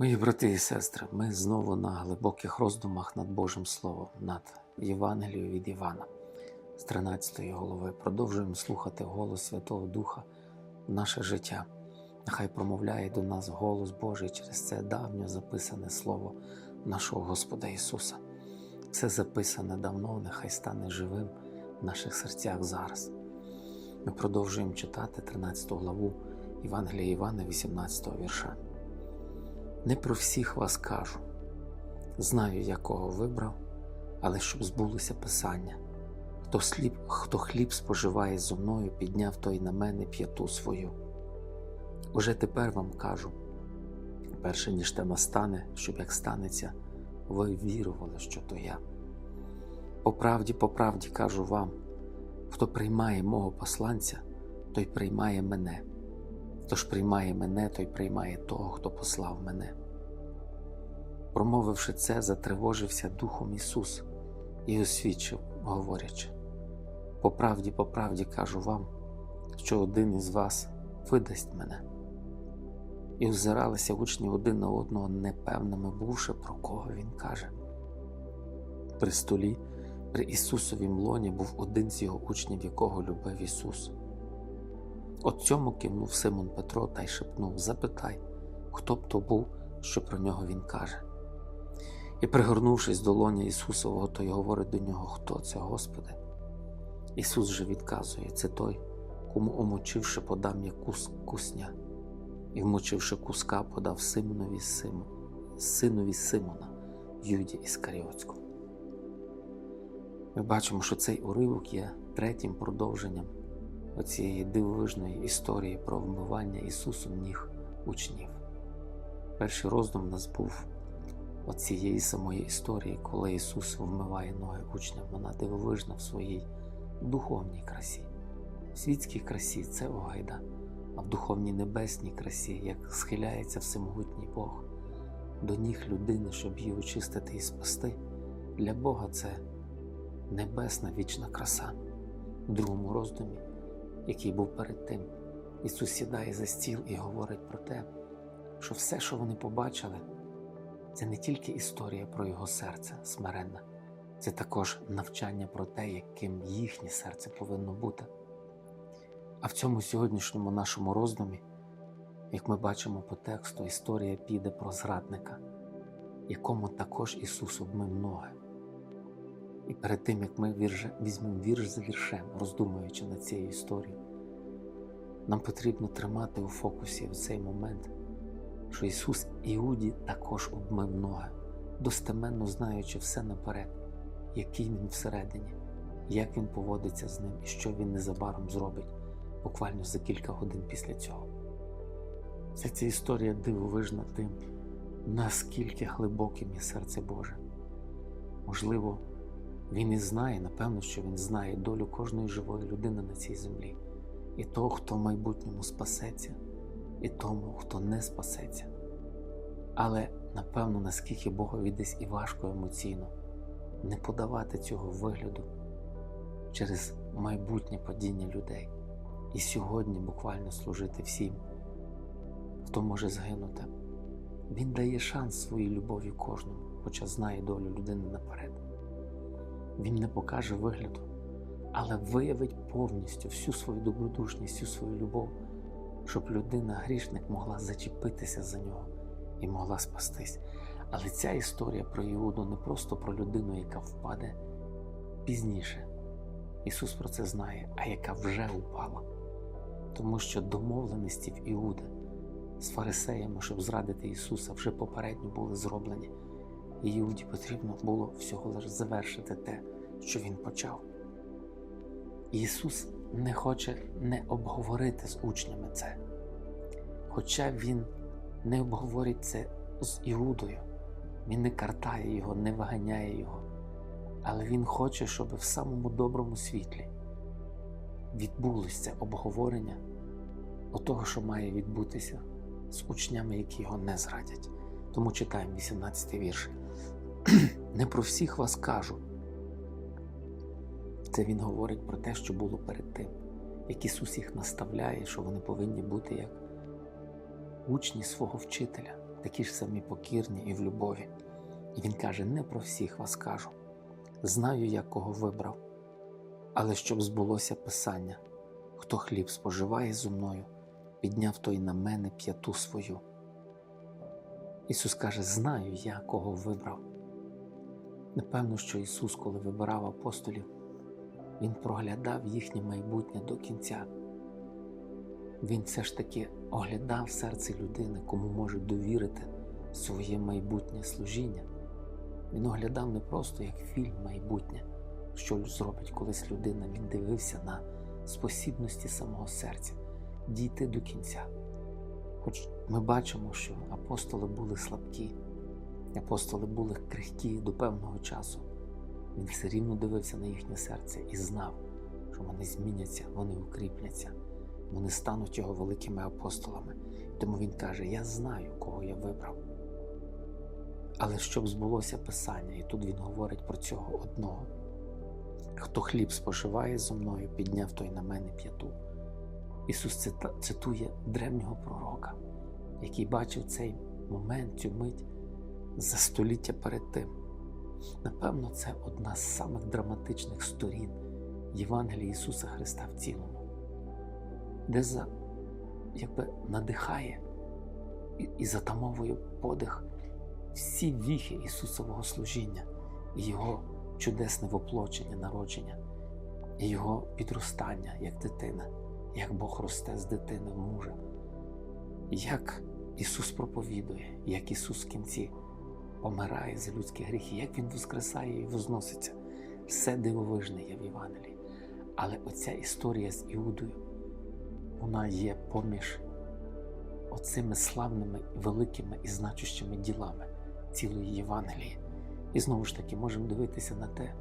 Мої брати і сестри, ми знову на глибоких роздумах над Божим Словом, над Євангелією від Івана з 13 голови. Продовжуємо слухати голос Святого Духа в наше життя. Нехай промовляє до нас голос Божий через це давньо записане Слово нашого Господа Ісуса. Все записане давно, нехай стане живим в наших серцях зараз. Ми продовжуємо читати 13 главу Євангелія Івана, 18 вірша. Не про всіх вас кажу. Знаю, якого вибрав, але щоб збулося Писання. Хто, сліп, хто хліб споживає зо мною, підняв той на мене п'яту свою. Уже тепер вам кажу, перше ніж те настане, щоб як станеться, ви вірували, що то я. По правді, по правді кажу вам, хто приймає мого посланця, той приймає мене. Хто ж приймає мене, той приймає того, хто послав мене. Промовивши це, затривожився Духом Ісус і освідчив, говорячи: По правді, по правді кажу вам, що один із вас видасть мене. І озиралися учні один на одного, непевними бувши, про кого він каже. При столі, при Ісусовім лоні був один з його учнів, якого любив Ісус. От цьому кивнув Симон Петро та й шепнув: Запитай, хто б то був, що про нього він каже. І, пригорнувшись до лоня Ісусового, той говорить до нього, хто це, Господи. Ісус же відказує, це той, кому, омочивши, подам я кус кусня, і, вмочивши куска, подав Симонові Симон, синові Симона, Юді Іскаріотському. Ми бачимо, що цей уривок є третім продовженням оцієї дивовижної історії про вмивання Ісусом ніг учнів. Перший роздум у нас був оцієї самої історії, коли Ісус вмиває ноги учням. Вона дивовижна в своїй духовній красі. В світській красі це огайда, а в духовній небесній красі, як схиляється всемогутній Бог до ніг людини, щоб її очистити і спасти. Для Бога це небесна вічна краса. В другому роздумі який був перед тим. Ісус сідає за стіл і говорить про те, що все, що вони побачили, це не тільки історія про його серце смиренне, це також навчання про те, яким їхнє серце повинно бути. А в цьому сьогоднішньому нашому роздумі, як ми бачимо по тексту, історія піде про зрадника, якому також Ісус обмив ноги. І перед тим, як ми візьмемо вірш за віршем, роздумуючи над цією історією, нам потрібно тримати у фокусі в цей момент, що Ісус Іуді також обмив ноги, достеменно знаючи все наперед, який Він всередині, як Він поводиться з ним і що Він незабаром зробить, буквально за кілька годин після цього. Вся ця історія дивовижна тим, наскільки глибоким є серце Боже. Можливо, він і знає, напевно, що він знає долю кожної живої людини на цій землі, і того, хто в майбутньому спасеться, і тому, хто не спасеться. Але напевно, наскільки Богові десь і важко емоційно не подавати цього вигляду через майбутнє падіння людей, і сьогодні буквально служити всім, хто може згинути. Він дає шанс своїй любові кожному, хоча знає долю людини наперед. Він не покаже вигляду, але виявить повністю всю свою добродушність, всю свою любов, щоб людина, грішник, могла зачепитися за нього і могла спастись. Але ця історія про Іуду не просто про людину, яка впаде пізніше. Ісус про це знає, а яка вже упала. Тому що домовленості в Іуди з фарисеями, щоб зрадити Ісуса, вже попередньо були зроблені. І Іуді потрібно було всього лише завершити те, що він почав. Ісус не хоче не обговорити з учнями це, хоча Він не обговорить це з Іудою, Він не картає його, не виганяє його, але Він хоче, щоб в самому доброму світлі відбулося це обговорення того, що має відбутися з учнями, які його не зрадять. Тому читаємо 18 вірш. Не про всіх вас кажу. Це він говорить про те, що було перед тим, як Ісус їх наставляє, що вони повинні бути як учні свого вчителя. такі ж самі покірні і в любові. І він каже: не про всіх вас кажу. Знаю я, кого вибрав, але щоб збулося Писання, хто хліб споживає зо мною, підняв той на мене п'яту свою. Ісус каже: Знаю я, кого вибрав. Напевно, що Ісус, коли вибирав апостолів, Він проглядав їхнє майбутнє до кінця. Він все ж таки оглядав серце людини, кому може довірити своє майбутнє служіння. Він оглядав не просто як фільм майбутнє, що зробить колись людина. Він дивився на спосібності самого серця дійти до кінця. Хоч ми бачимо, що апостоли були слабкі, апостоли були крихкі до певного часу. Він все рівно дивився на їхнє серце і знав, що вони зміняться, вони укріпляться, вони стануть його великими апостолами. Тому він каже: Я знаю, кого я вибрав. Але щоб збулося Писання, і тут він говорить про цього одного. Хто хліб споживає зо мною, підняв той на мене п'яту. Ісус цитує древнього пророка, який бачив цей момент, цю мить за століття перед тим. Напевно, це одна з самих драматичних сторін Євангелія Ісуса Христа в цілому, де за, якби надихає і, і затамовує подих всі віхи Ісусового служіння, і Його чудесне воплочення, народження, і Його підростання як дитина, як Бог росте з дитини в мужа, як Ісус проповідує, як Ісус в кінці помирає за людські гріхи, як Він воскресає і возноситься. Все дивовижне є в Євангелії. Але оця історія з Іудою, вона є поміж оцими славними, великими і значущими ділами цілої Євангелії. І знову ж таки можемо дивитися на те,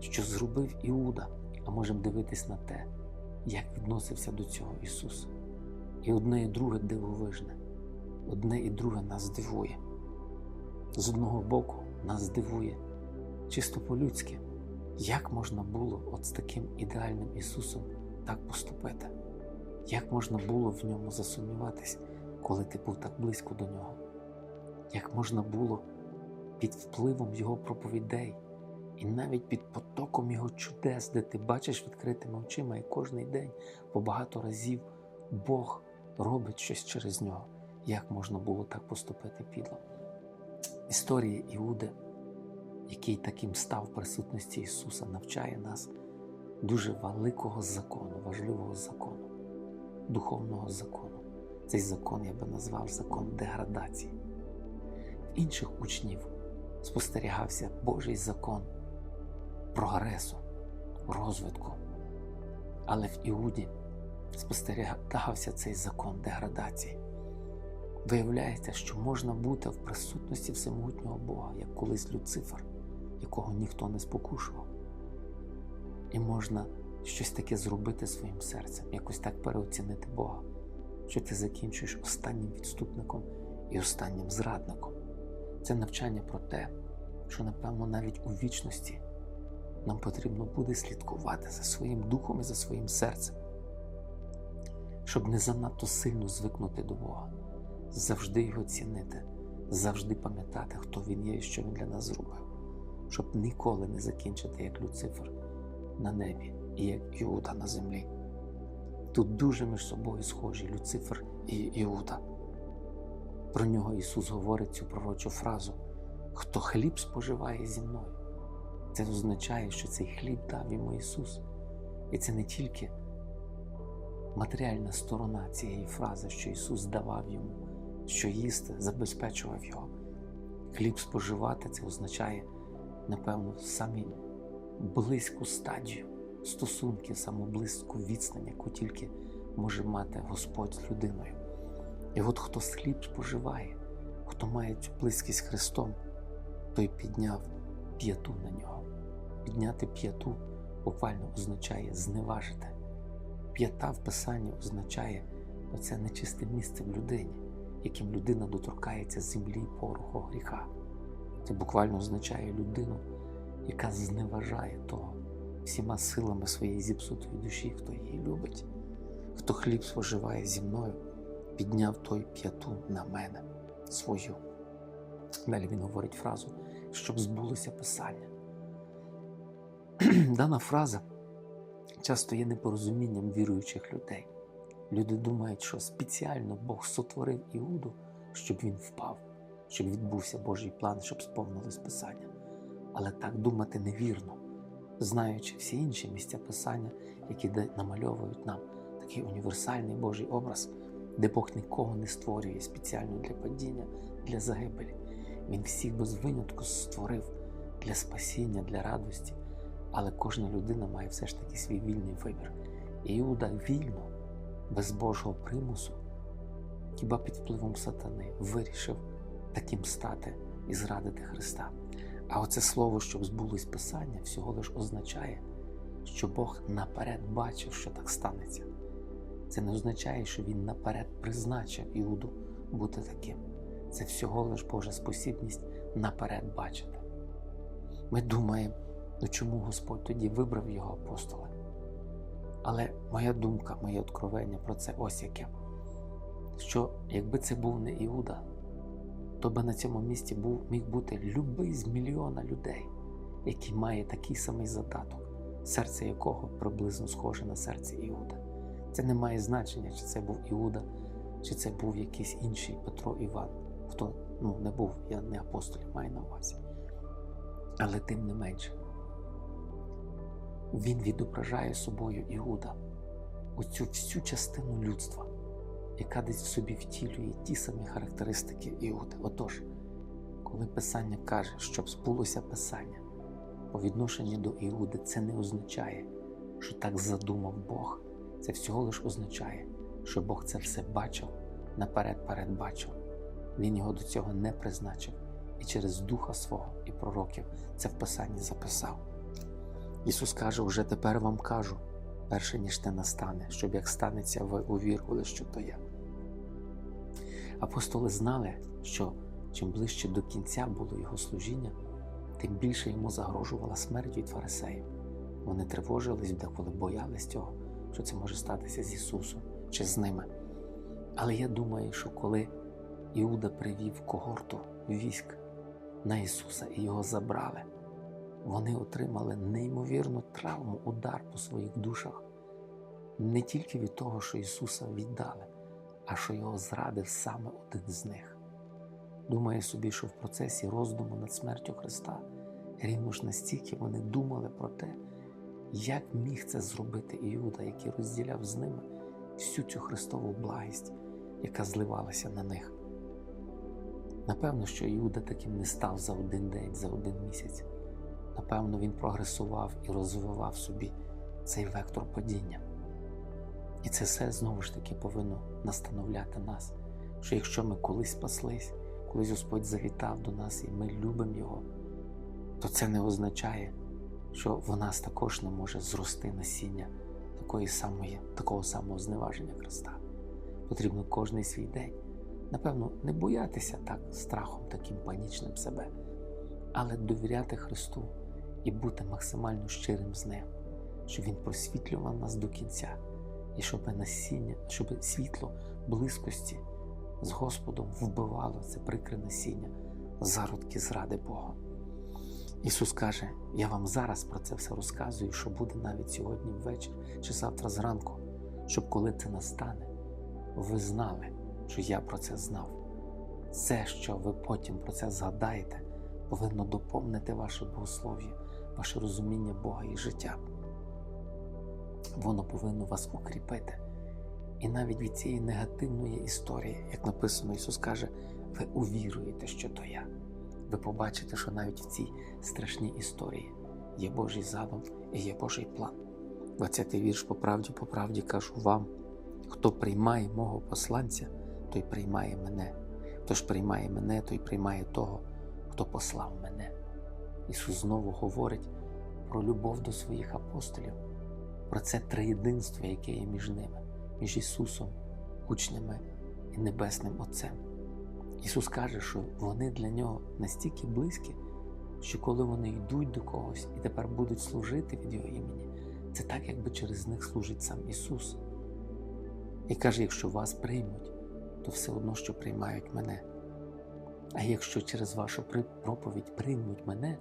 що зробив Іуда, а можемо дивитися на те, як відносився до цього Ісус. І одне і друге дивовижне, одне і друге нас здивує. З одного боку, нас здивує чисто по-людськи, як можна було от з таким ідеальним Ісусом так поступити, як можна було в ньому засумніватись, коли ти був так близько до нього, як можна було під впливом Його проповідей і навіть під потоком Його чудес, де ти бачиш відкритими очима і кожний день по багато разів Бог робить щось через нього, як можна було так поступити підло. Історія Іуди, який таким став присутності Ісуса, навчає нас дуже великого закону, важливого закону, духовного закону. Цей закон я би назвав закон деградації. В інших учнів спостерігався Божий закон прогресу, розвитку. Але в Іуді спостерігався цей закон деградації. Виявляється, що можна бути в присутності всемогутнього Бога, як колись Люцифер, якого ніхто не спокушував. І можна щось таке зробити своїм серцем, якось так переоцінити Бога, що ти закінчуєш останнім відступником і останнім зрадником. Це навчання про те, що, напевно, навіть у вічності нам потрібно буде слідкувати за своїм духом і за своїм серцем, щоб не занадто сильно звикнути до Бога завжди його цінити, завжди пам'ятати, хто він є і що він для нас зробив, щоб ніколи не закінчити як Люцифер на небі і як Іуда на землі. Тут дуже між собою схожі Люцифер і Іуда. Про нього Ісус говорить цю пророчу фразу: хто хліб споживає зі мною. Це означає, що цей хліб дав йому Ісус. І це не тільки матеріальна сторона цієї фрази, що Ісус давав йому що їсти, забезпечував його. Хліб споживати це означає, напевно, самі близьку стадію стосунків, саму близьку відстань, яку тільки може мати Господь з людиною. І от хто хліб споживає, хто має цю близькість Христом, той підняв п'яту на нього. Підняти п'яту буквально означає зневажити. П'ята в Писанні означає оце нечисте місце в людині яким людина доторкається землі пороху гріха. Це буквально означає людину, яка зневажає того всіма силами своєї зіпсутої душі, хто її любить, хто хліб споживає зі мною, підняв той п'яту на мене. свою. Далі він говорить фразу, щоб збулося Писання. Дана фраза часто є непорозумінням віруючих людей. Люди думають, що спеціально Бог сотворив Іуду, щоб він впав, щоб відбувся Божий план, щоб сповнилось Писання. Але так думати невірно, знаючи всі інші місця Писання, які намальовують нам такий універсальний Божий образ, де Бог нікого не створює спеціально для падіння, для загибелі. Він всіх без винятку створив для спасіння, для радості. Але кожна людина має все ж таки свій вільний вибір. І Іуда вільно, без Божого примусу, хіба під впливом сатани, вирішив таким стати і зрадити Христа. А оце слово, щоб збулось Писання, всього лиш означає, що Бог наперед бачив, що так станеться. Це не означає, що Він наперед призначив Іуду бути таким. Це всього лиш Божа спосібність наперед бачити. Ми думаємо, ну чому Господь тоді вибрав його апостола? Але моя думка, моє откровення про це ось яке. Що якби це був не Іуда, то би на цьому місці був, міг бути любий з мільйона людей, який має такий самий задаток, серце якого приблизно схоже на серце Іуда. Це не має значення, чи це був Іуда, чи це був якийсь інший Петро Іван. Хто ну, не був, я не апостолів маю на увазі. Але тим не менше, він відображає собою Іуда, оцю всю частину людства, яка десь в собі втілює ті самі характеристики Іуди. Отож, коли Писання каже, щоб збулося Писання по відношенню до Іуди, це не означає, що так задумав Бог. Це всього лиш означає, що Бог це все бачив, наперед передбачив. Він його до цього не призначив і через Духа свого і пророків це в Писанні записав. Ісус каже: вже тепер вам кажу, перше ніж те настане, щоб як станеться, ви увірували, що то я. Апостоли знали, що чим ближче до кінця було його служіння, тим більше йому загрожувала смерть від фарисеїв. Вони тривожились, деколи боялись цього, що це може статися з Ісусом чи з ними. Але я думаю, що коли Іуда привів когорту військ на Ісуса і його забрали, вони отримали неймовірну травму, удар по своїх душах, не тільки від того, що Ісуса віддали, а що його зрадив саме один з них. Думаю собі, що в процесі роздуму над смертю Христа рівно ж настільки вони думали про те, як міг це зробити Іуда, який розділяв з ними всю цю Христову благість, яка зливалася на них. Напевно, що Іуда таким не став за один день, за один місяць. Напевно, він прогресував і розвивав собі цей вектор падіння. І це все знову ж таки повинно настановляти нас, що якщо ми колись спаслись, колись Господь завітав до нас і ми любимо Його, то це не означає, що в нас також не може зрости насіння такої самої, такого самого зневаження Христа. Потрібно кожний свій день. Напевно, не боятися так страхом таким панічним себе, але довіряти Христу і бути максимально щирим з Ним, щоб Він просвітлював нас до кінця, і щоб насіння, щоб світло близькості з Господом вбивало це прикре насіння, зародки зради Бога. Ісус каже: Я вам зараз про це все розказую, що буде навіть сьогодні ввечері чи завтра зранку, щоб коли це настане, ви знали, що я про це знав. Все, що ви потім про це згадаєте, повинно доповнити ваше богослов'я, ваше розуміння Бога і життя. Воно повинно вас укріпити. І навіть від цієї негативної історії, як написано, Ісус каже, ви увіруєте, що то я. Ви побачите, що навіть в цій страшній історії є Божий задум і є Божий план. 20-й вірш по правді, по правді кажу вам, хто приймає мого посланця, той приймає мене. Хто ж приймає мене, той приймає того, хто послав мене. Ісус знову говорить про любов до своїх апостолів, про це триєдинство, яке є між ними, між Ісусом, учнями і Небесним Отцем. Ісус каже, що вони для нього настільки близькі, що коли вони йдуть до когось і тепер будуть служити від Його імені, це так, якби через них служить сам Ісус. І каже: якщо вас приймуть, то все одно, що приймають мене. А якщо через вашу проповідь приймуть мене,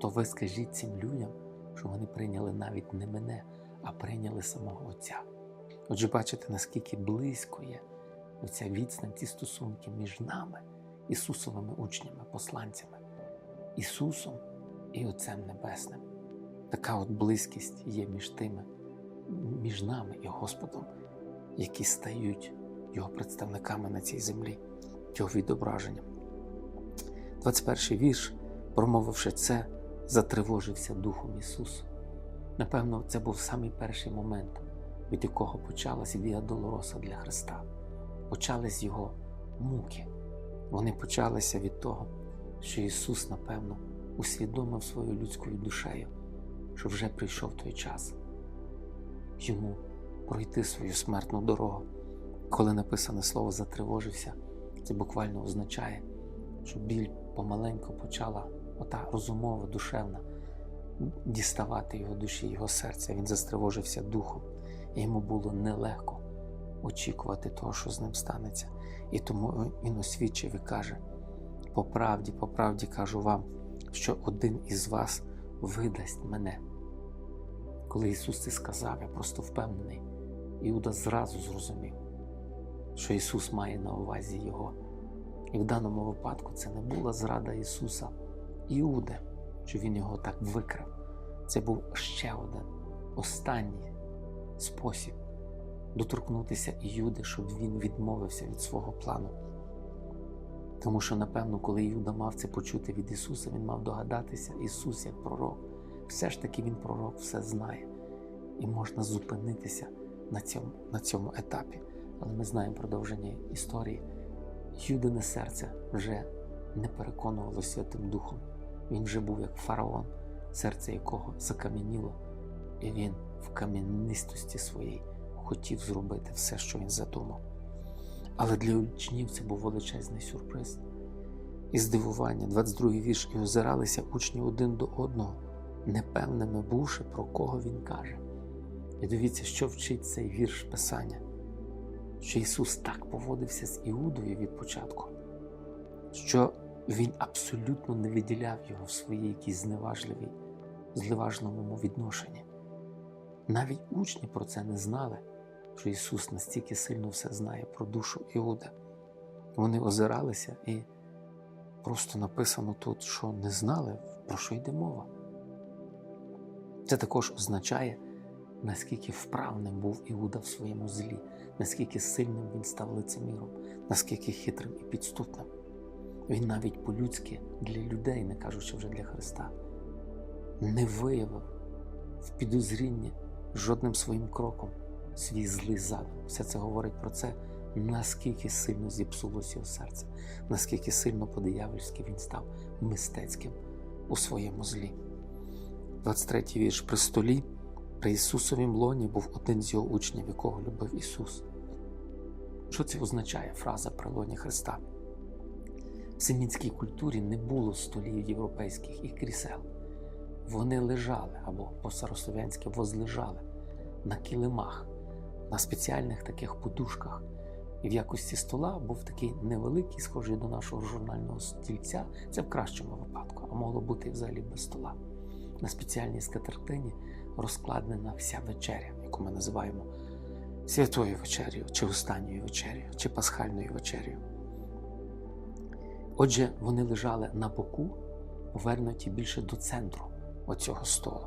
то ви скажіть цим людям, що вони прийняли навіть не мене, а прийняли самого Отця. Отже, бачите, наскільки близько є оця відстань, ці стосунки між нами, Ісусовими учнями, посланцями, Ісусом і Отцем Небесним. Така от близькість є між тими, між нами і Господом, які стають Його представниками на цій землі, Його відображенням. 21 вірш, промовивши це, затривожився Духом Ісус. Напевно, це був самий перший момент, від якого почалась Віа Долороса для Христа. Почались Його муки. Вони почалися від того, що Ісус, напевно, усвідомив своєю людською душею, що вже прийшов той час йому пройти свою смертну дорогу. Коли написане слово затривожився, це буквально означає, що біль помаленьку почала ота розумова, душевна діставати його душі, його серця. Він застривожився духом, і йому було нелегко очікувати того, що з ним станеться. І тому він освідчив і каже: по правді, по правді кажу вам, що один із вас видасть мене. Коли Ісус це сказав, я просто впевнений, Іуда зразу зрозумів, що Ісус має на увазі Його. І в даному випадку це не була зрада Ісуса Іуди, що Він його так викрав. Це був ще один останній спосіб доторкнутися Іуди, щоб він відмовився від свого плану. Тому що, напевно, коли Іуда мав це почути від Ісуса, він мав догадатися, Ісус як пророк. Все ж таки Він пророк, все знає. І можна зупинитися на цьому, на цьому етапі. Але ми знаємо продовження історії. Юдине серце вже не переконувало Святим Духом. Він вже був як фараон, серце якого закам'яніло, і він в кам'янистості своїй хотів зробити все, що він задумав. Але для учнів це був величезний сюрприз. І здивування, 22-й вірш, і озиралися учні один до одного, непевними бувши, про кого він каже. І дивіться, що вчить цей вірш Писання, що Ісус так поводився з Іудою від початку, що Він абсолютно не виділяв його в своїй якійсь зневажливій, зливажливому відношенні. Навіть учні про це не знали, що Ісус настільки сильно все знає про душу Іуда. Вони озиралися і просто написано тут, що не знали, про що йде мова. Це також означає, наскільки вправним був Іуда в своєму злі, наскільки сильним він став лицеміром, наскільки хитрим і підступним. Він навіть по-людськи для людей, не кажучи вже для Христа, не виявив в підозрінні жодним своїм кроком свій злий задум. Все це говорить про це, наскільки сильно зіпсулося його серце, наскільки сильно по-диявольськи він став мистецьким у своєму злі. 23 вірш при столі. При Ісусовім лоні був один з його учнів, якого любив Ісус. Що це означає фраза при лоні Христа? В семітській культурі не було столів європейських і крісел. Вони лежали або по-старослов'янськи возлежали на килимах, на спеціальних таких подушках. І в якості стола був такий невеликий, схожий до нашого журнального стільця, це в кращому випадку, а могло бути і взагалі без стола. На спеціальній скатертині розкладена вся вечеря, яку ми називаємо святою вечерю, чи останньою вечерю, чи пасхальною вечерю. Отже, вони лежали на боку, повернуті більше до центру оцього столу.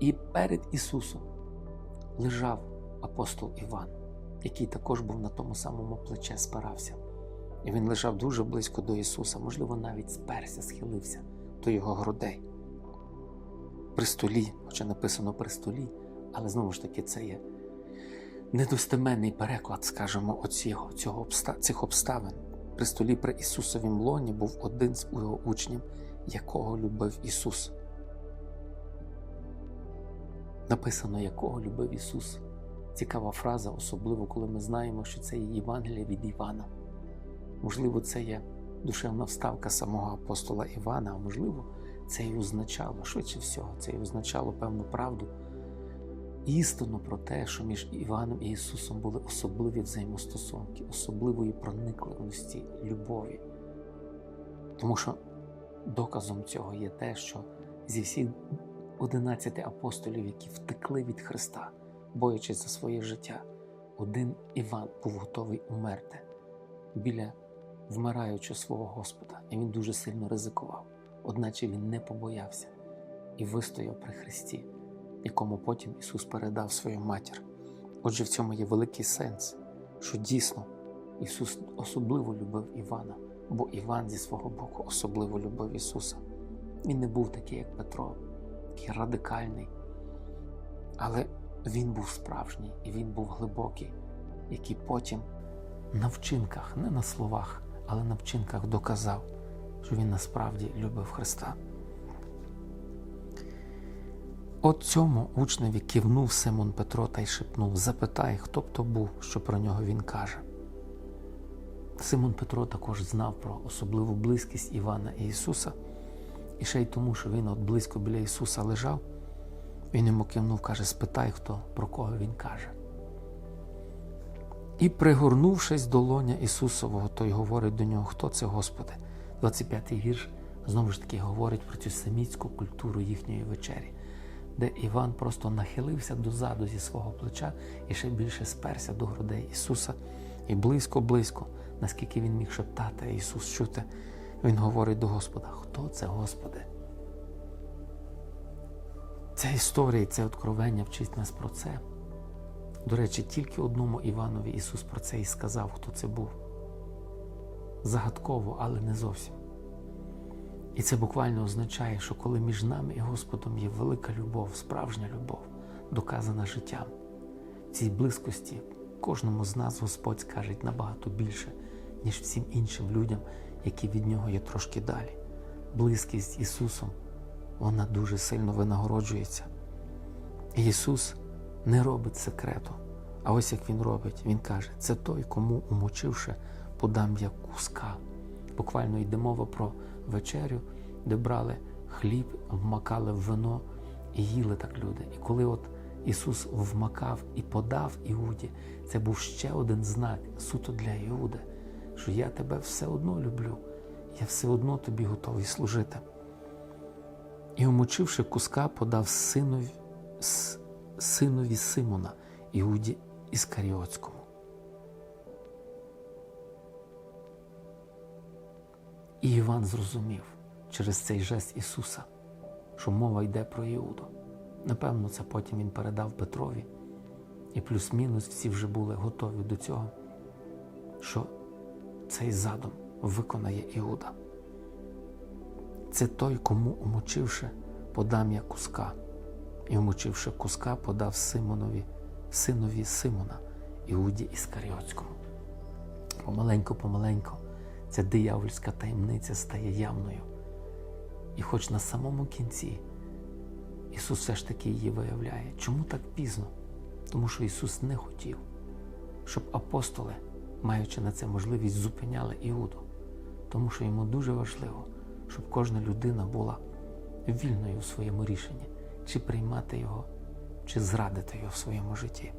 І перед Ісусом лежав апостол Іван, який також був на тому самому плече, спирався. І він лежав дуже близько до Ісуса, можливо, навіть сперся, схилився до його грудей при столі, хоча написано при столі, але знову ж таки це є недостеменний переклад, скажімо, оцього, цього цих обставин. При столі при Ісусовім лоні був один з його учнів, якого любив Ісус. Написано, якого любив Ісус. Цікава фраза, особливо коли ми знаємо, що це є Євангелія від Івана. Можливо, це є душевна вставка самого апостола Івана, а можливо, це і означало, швидше всього, це і означало певну правду, істину про те, що між Іваном і Ісусом були особливі взаємостосунки, особливої проникливості, любові. Тому що доказом цього є те, що зі всіх 11 апостолів, які втекли від Христа, боячись за своє життя, один Іван був готовий умерти біля вмираючого свого Господа, і він дуже сильно ризикував, одначе він не побоявся і вистояв при Христі, якому потім Ісус передав свою матір. Отже, в цьому є великий сенс, що дійсно Ісус особливо любив Івана, бо Іван зі свого боку особливо любив Ісуса. Він не був такий, як Петро, такий радикальний, але він був справжній і він був глибокий, який потім на вчинках, не на словах, але на вчинках доказав, що він насправді любив Христа. От цьому учневі кивнув Симон Петро та й шепнув: Запитай, хто б то був, що про нього він каже. Симон Петро також знав про особливу близькість Івана і Ісуса, і ще й тому, що він от близько біля Ісуса лежав, він йому кивнув, каже: Спитай, хто про кого він каже. І, пригорнувшись до лоня Ісусового, той говорить до нього, хто це Господи. 25-й вірш знову ж таки говорить про цю семітську культуру їхньої вечері, де Іван просто нахилився дозаду зі свого плеча і ще більше сперся до грудей Ісуса. І близько-близько, наскільки він міг шептати, Ісус чути, Він говорить до Господа: Хто це, Господи? Ця історія, це откровення вчить нас про це. До речі, тільки одному Іванові Ісус про це і сказав, хто це був. Загадково, але не зовсім. І це буквально означає, що коли між нами і Господом є велика любов, справжня любов, доказана життям, в цій близькості кожному з нас Господь скаже набагато більше, ніж всім іншим людям, які від нього є трошки далі. Близькість з Ісусом, вона дуже сильно винагороджується. Ісус не робить секрету. А ось як Він робить, Він каже, це той, кому, умочивши, подам я куска. Буквально йде мова про вечерю, де брали хліб, вмакали в вино і їли так люди. І коли от Ісус вмакав і подав Іуді, це був ще один знак суто для Іуди, що я тебе все одно люблю, я все одно тобі готовий служити. І, умочивши куска, подав синові, синові Симона, Іуді Іскаріотському. І Іван зрозумів через цей жест Ісуса, що мова йде про Іуду. Напевно, це потім він передав Петрові, і плюс-мінус всі вже були готові до цього, що цей задум виконає Іуда. Це той, кому, умочивши, подам я куска, і, умочивши куска, подав Симонові, синові Симона, Іуді Іскаріотському. Помаленьку-помаленьку ця диявольська таємниця стає явною. І хоч на самому кінці Ісус все ж таки її виявляє. Чому так пізно? Тому що Ісус не хотів, щоб апостоли, маючи на це можливість, зупиняли Іуду. Тому що йому дуже важливо, щоб кожна людина була вільною у своєму рішенні, чи приймати його, чи зрадити його в своєму житті.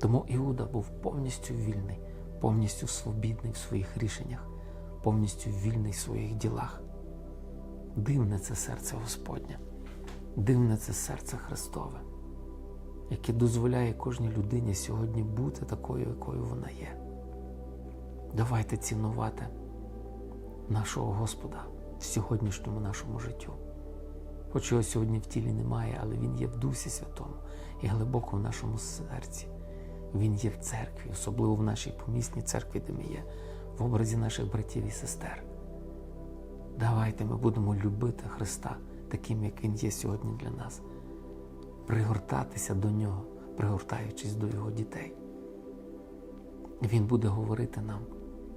Тому Іуда був повністю вільний, повністю свобідний в своїх рішеннях, повністю вільний в своїх ділах. Дивне це серце Господнє, дивне це серце Христове, яке дозволяє кожній людині сьогодні бути такою, якою вона є. Давайте цінувати нашого Господа в сьогоднішньому нашому життю. Хоч його сьогодні в тілі немає, але Він є в Дусі Святому і глибоко в нашому серці. Він є в церкві, особливо в нашій помісній церкві, де ми є, в образі наших братів і сестер. Давайте ми будемо любити Христа таким, як Він є сьогодні для нас, пригортатися до Нього, пригортаючись до Його дітей. Він буде говорити нам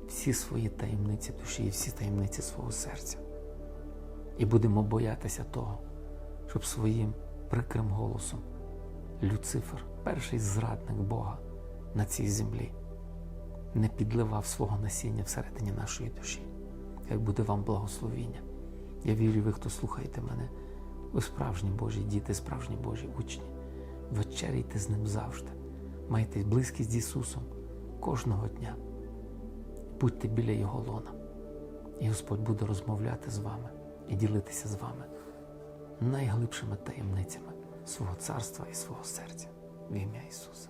всі свої таємниці душі і всі таємниці свого серця. І будемо боятися того, щоб своїм прикрим голосом Люцифер, перший зрадник Бога на цій землі, не підливав свого насіння всередині нашої душі. Хай буде вам благословіння. Я вірю, ви, хто слухаєте мене, ви справжні Божі діти, справжні Божі учні. Вечеряйте з ним завжди. Майте близькість з Ісусом кожного дня. Будьте біля Його лона. І Господь буде розмовляти з вами і ділитися з вами найглибшими таємницями свого царства і свого серця в ім'я Ісуса.